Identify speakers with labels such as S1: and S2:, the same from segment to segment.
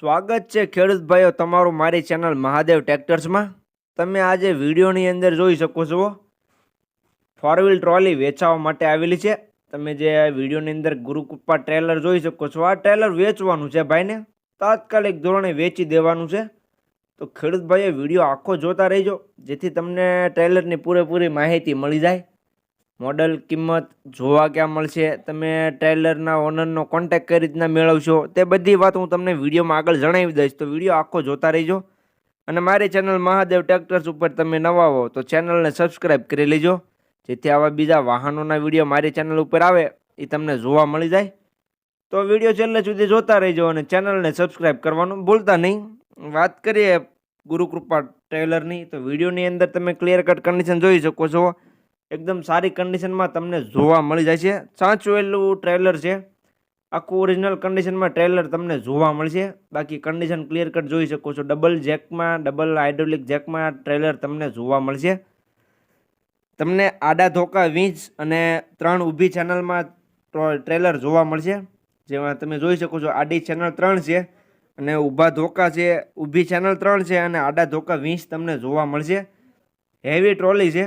S1: સ્વાગત છે ખેડૂત ભાઈઓ તમારું મારી ચેનલ મહાદેવ ટ્રેક્ટર્સમાં. તમે આજે વિડીયોની અંદર જોઈ શકો છો. ફોર વ્હીલ ટ્રોલી વેચાવા માટે આવેલી છે. તમે જે વિડીયોની અંદર ગુરુકૃપા ટ્રેલર જોઈ શકો છો. આ ટ્રેલર વેચવાનું છે ભાઈને. તાત્કાલિક ધોરણે વેચી દેવાનું છે. તો ખેડૂત ભાઈએ વીડિયો આખો જોતા રહેજો. જેથી તમને ટ્રેલરની પૂરેપૂરી માહિતી મળી જાય. મોડલ કિંમત જોવા ક્યાં મળશે, તમે ટ્રેલરના ઓનરનો કોન્ટેક કઈ રીતના મેળવશો, તે બધી વાત હું તમને વિડીયોમાં આગળ જણાવી દઈશ. તો વીડિયો આખો જોતા રહેજો. અને મારી ચેનલ મહાદેવ ટ્રેક્ટર્સ ઉપર તમે નવા હો, તો ચેનલને સબસ્ક્રાઈબ કરી લેજો. જેથી આવા બીજા વાહનોના વીડિયો મારી ચેનલ ઉપર આવે, એ તમને જોવા મળી જાય. તો વીડિયો છેલ્લે સુધી જોતા રહેજો અને ચેનલને સબસ્ક્રાઈબ કરવાનું ભૂલતા નહીં. વાત કરીએ ગુરુકૃપા ટ્રેલરની તો વિડીયોની અંદર તમે ક્લિયર કટ કન્ડિશન જોઈ શકો છો. એકદમ સારી કન્ડિશનમાં તમને જોવા મળી જાય છે. સાચવેલું ટ્રેલર છે. આખું ઓરિજિનલ કન્ડિશનમાં ટ્રેલર તમને જોવા મળશે. બાકી કન્ડિશન ક્લિયર કટ જોઈ શકો છો. ડબલ જેકમાં ડબલ હાઇડ્રોલિક જેકમાં ટ્રેલર તમને જોવા મળશે. તમને આડા ધોકા વીંચ અને ત્રણ ઊભી ચેનલમાં ટ્રેલર જોવા મળશે. જેમાં તમે જોઈ શકો છો આડી ચેનલ ત્રણ છે અને ઊભા ધોકા છે, ઊભી ચેનલ ત્રણ છે અને આડા ધોકા વીંચ તમને જોવા મળશે. હેવી ટ્રોલી છે.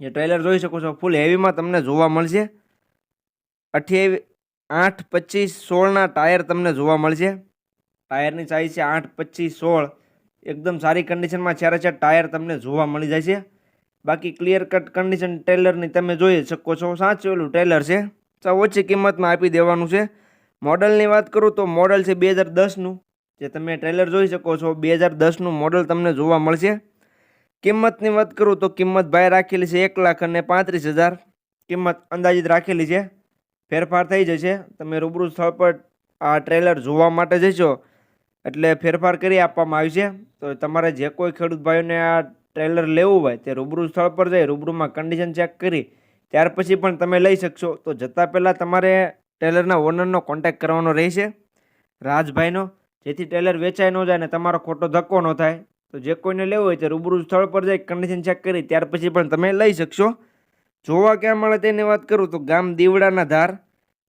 S1: એ ટ્રેલર જોઈ શકો છો. ફૂલ હેવીમાં તમને જોવા મળશે. અઠ્યાવી, આઠ, પચીસ, સોળના ટાયર તમને જોવા મળશે. ટાયરની સાઈઝ છે આઠ, પચીસ, સોળ. એકદમ સારી કન્ડિશનમાં ચારે ચાર ટાયર તમને જોવા મળી જાય છે. બાકી ક્લિયર કટ કન્ડિશન ટેલરની તમે જોઈ શકો છો. સાચવેલું ટેલર છે. સાવ ઓછી કિંમતમાં આપી દેવાનું છે. મોડલની વાત કરું તો મોડલ છે બે હજાર દસનું. જે તમે ટ્રેલર જોઈ શકો છો, બે હજાર દસનું મોડલ તમને જોવા મળશે. કિંમતની વાત કરું તો કિંમત ભાઈ રાખેલી છે એક લાખ અને પાંત્રીસ હજાર. કિંમત અંદાજિત રાખેલી છે. ફેરફાર થઈ જશે. તમે રૂબરૂ સ્થળ પર આ ટ્રેલર જોવા માટે જશો. એટલે ફેરફાર કરી આપવામાં આવશે તો તમારે જે કોઈ ખેડૂત ભાઈઓને આ ટ્રેલર લેવું હોય તે રૂબરૂ સ્થળ પર જઈ રૂબરૂમાં કન્ડિશન ચેક કરી ત્યાર પછી પણ તમે લઈ શકશો. તો જતાં પહેલાં તમારે ટેલરના ઓનરનો કોન્ટેક્ટ કરવાનો રહેશે. રાજભાઈનો. જેથી ટેલર વેચાઈ ન જાય અને તમારો ખોટો ધક્કો ન થાય. તો જે કોઈને લેવું હોય તે રૂબરૂ સ્થળ પર જઈ કન્ડિશન ચેક કરી, ત્યાર પછી પણ તમે લઈ શકશો. જોવા ક્યાં મળે તેની વાત કરું તો ગામ દીવડાના ધાર,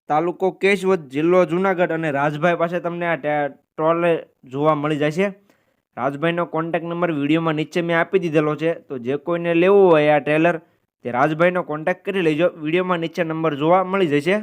S1: તાલુકો કેશવદ, જિલ્લો જુનાગઢ અને રાજભાઈ પાસે તમને આ ટ્રોલે જોવા મળી જાય છે રાજભાઈનો કોન્ટેક્ટ નંબર વિડીયોમાં નીચે મેં આપી દીધેલો છે, તો જે કોઈને લેવું હોય આ ટેલર તે રાજભાઈનો કોન્ટેક કરી લેજો. વિડીયોમાં નીચે નંબર જોવા મળી જશે.